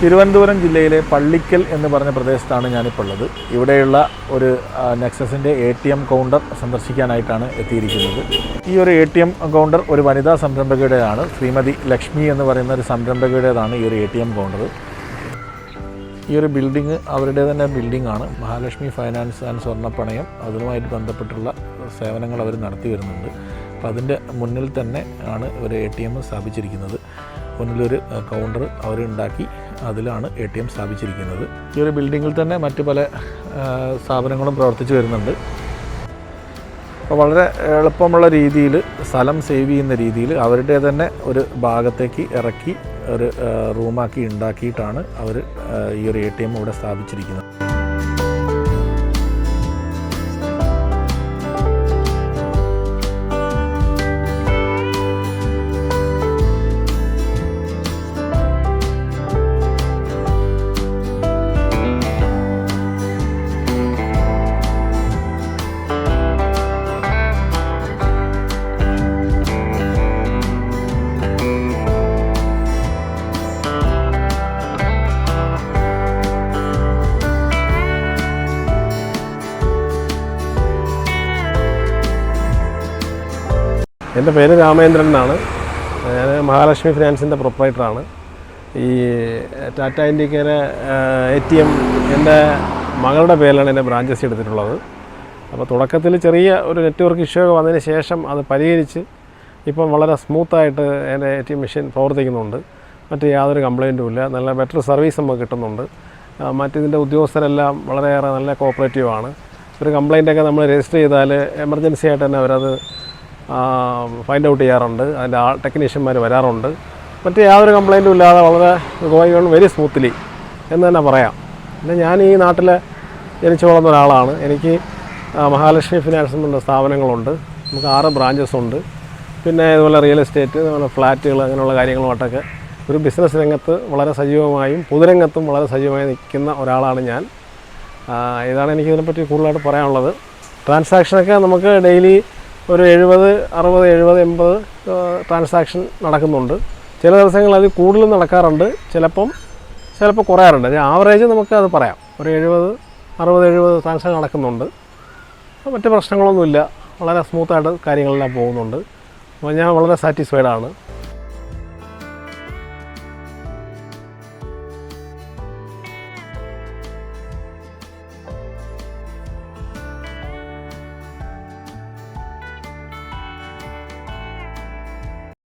തിരുവനന്തപുരം ജില്ലയിലെ പള്ളിക്കൽ എന്ന് പറഞ്ഞ പ്രദേശത്താണ് ഞാനിപ്പോൾ ഉള്ളത്. ഇവിടെയുള്ള ഒരു നെക്സസിന്റെ എ ടി എം കൗണ്ടർ സന്ദർശിക്കാനായിട്ടാണ് എത്തിയിരിക്കുന്നത്. ഈ ഒരു എ ടി എം കൗണ്ടർ ഒരു വനിതാ സംരംഭകയുടേതാണ്. ശ്രീമതി ലക്ഷ്മി എന്ന് പറയുന്ന ഒരു സംരംഭകയുടേതാണ് ഈ ഒരു എ ടി എം കൗണ്ടർ. ഈ ഒരു ബിൽഡിംഗ് അവരുടെ തന്നെ ബിൽഡിംഗ് ആണ് മഹാലക്ഷ്മി ഫൈനാൻസ് ആൻഡ് സ്വർണപ്പണയം. അതുമായിട്ട് ബന്ധപ്പെട്ടുള്ള സേവനങ്ങൾ അവർ നടത്തി വരുന്നുണ്ട്. അപ്പോൾ അതിന്റെ മുന്നിൽ തന്നെ ആണ് ഒരു എ ടി എം സ്ഥാപിച്ചിരിക്കുന്നത്. മുന്നിലൊരു കൗണ്ടർ അവർ ഉണ്ടാക്കി അതിലാണ് എ ടി എം സ്ഥാപിച്ചിരിക്കുന്നത്. ഈ ഒരു ബിൽഡിങ്ങിൽ തന്നെ മറ്റു പല സ്ഥാപനങ്ങളും പ്രവർത്തിച്ചു വരുന്നുണ്ട്. അപ്പോൾ വളരെ എളുപ്പമുള്ള രീതിയിൽ സ്ഥലം സേവ് ചെയ്യുന്ന രീതിയിൽ അവരുടെ തന്നെ ഒരു ഭാഗത്തേക്ക് ഇറക്കി ഒരു റൂമാക്കി ഉണ്ടാക്കിയിട്ടാണ് അവർ ഈ ഒരു എ ടി എം ഇവിടെ സ്ഥാപിച്ചിരിക്കുന്നത്. എന്റെ പേര് രാമേന്ദ്രൻ എന്നാണ്. ഞാൻ മഹാലക്ഷ്മി ഫിനാൻസിന്റെ പ്രൊപ്പറേറ്ററാണ് ഈ ടാറ്റ ഇൻഡിക്കയിലെ എ ടി എം എന്റെ മകളുടെ പേരിലാണ് എന്റെ ബ്രാഞ്ചസ് എടുത്തിട്ടുള്ളത്. അപ്പോൾ തുടക്കത്തിൽ ചെറിയ ഒരു നെറ്റ്വർക്ക് ഇഷ്യൂ ഒക്കെ വന്നതിന് ശേഷം അത് പരിഹരിച്ച് ഇപ്പം വളരെ സ്മൂത്തായിട്ട് എന്റെ എ ടി എം മെഷീൻ പ്രവർത്തിക്കുന്നുണ്ട്. മറ്റ് യാതൊരു കംപ്ലൈന്റും ഇല്ല. നല്ല ബെറ്റർ സർവീസ് നമുക്ക് കിട്ടുന്നുണ്ട്. മറ്റിതിന്റെ ഉദ്യോഗസ്ഥരെല്ലാം വളരെയേറെ നല്ല കോപ്പറേറ്റീവാണ്. ഒരു കംപ്ലൈന്റൊക്കെ നമ്മൾ രജിസ്റ്റർ ചെയ്താൽ എമർജൻസി ആയിട്ട് തന്നെ അവരത് ഫൈൻഡ് ഔട്ട് ചെയ്യാറുണ്ട്. അതിന്റെ ആ ടെക്നീഷ്യന്മാർ വരാറുണ്ട്. മറ്റ് യാതൊരു കംപ്ലൈന്റും ഇല്ലാതെ വളരെ ഗോയിങ് വെരി സ്മൂത്ത്ലി എന്ന് തന്നെ പറയാം. പിന്നെ ഞാൻ ഈ നാട്ടിൽ ജനിച്ചു വളർന്ന ഒരാളാണ്. എനിക്ക് മഹാലക്ഷ്മി ഫിനാൻസ് എന്നുള്ള സ്ഥാപനങ്ങളുണ്ട്. നമുക്ക് ആറ് ബ്രാഞ്ചസ് ഉണ്ട്. പിന്നെ ഇതുപോലെ റിയൽ എസ്റ്റേറ്റ് അതുപോലെ ഫ്ലാറ്റുകൾ അങ്ങനെയുള്ള കാര്യങ്ങളുമായിട്ടൊക്കെ ഒരു ബിസിനസ് രംഗത്ത് വളരെ സജീവമായും പൊതുരംഗത്തും വളരെ സജീവമായി നിൽക്കുന്ന ഒരാളാണ് ഞാൻ. ഇതാണ് എനിക്ക് ഇതിനെപ്പറ്റി കൂടുതലായിട്ട് പറയാനുള്ളത്. ട്രാൻസാക്ഷനൊക്കെ നമുക്ക് ഡെയിലി ഒരു എഴുപത് അറുപത് എഴുപത് എൺപത് ട്രാൻസാക്ഷൻ നടക്കുന്നുണ്ട്. ചില ദിവസങ്ങളിൽ അത് കൂടുതൽ നടക്കാറുണ്ട്. ചിലപ്പം ചിലപ്പോൾ കുറയാറുണ്ട്. ആവറേജ് നമുക്ക് അത് പറയാം. ഒരു എഴുപത് അറുപത് എഴുപത് ട്രാൻസാക്ഷൻ നടക്കുന്നുണ്ട്. മറ്റ് പ്രശ്നങ്ങളൊന്നുമില്ല. വളരെ സ്മൂത്തായിട്ട് കാര്യങ്ങളെല്ലാം പോകുന്നുണ്ട്. അപ്പോൾ ഞാൻ വളരെ സാറ്റിസ്ഫൈഡ് ആണ്.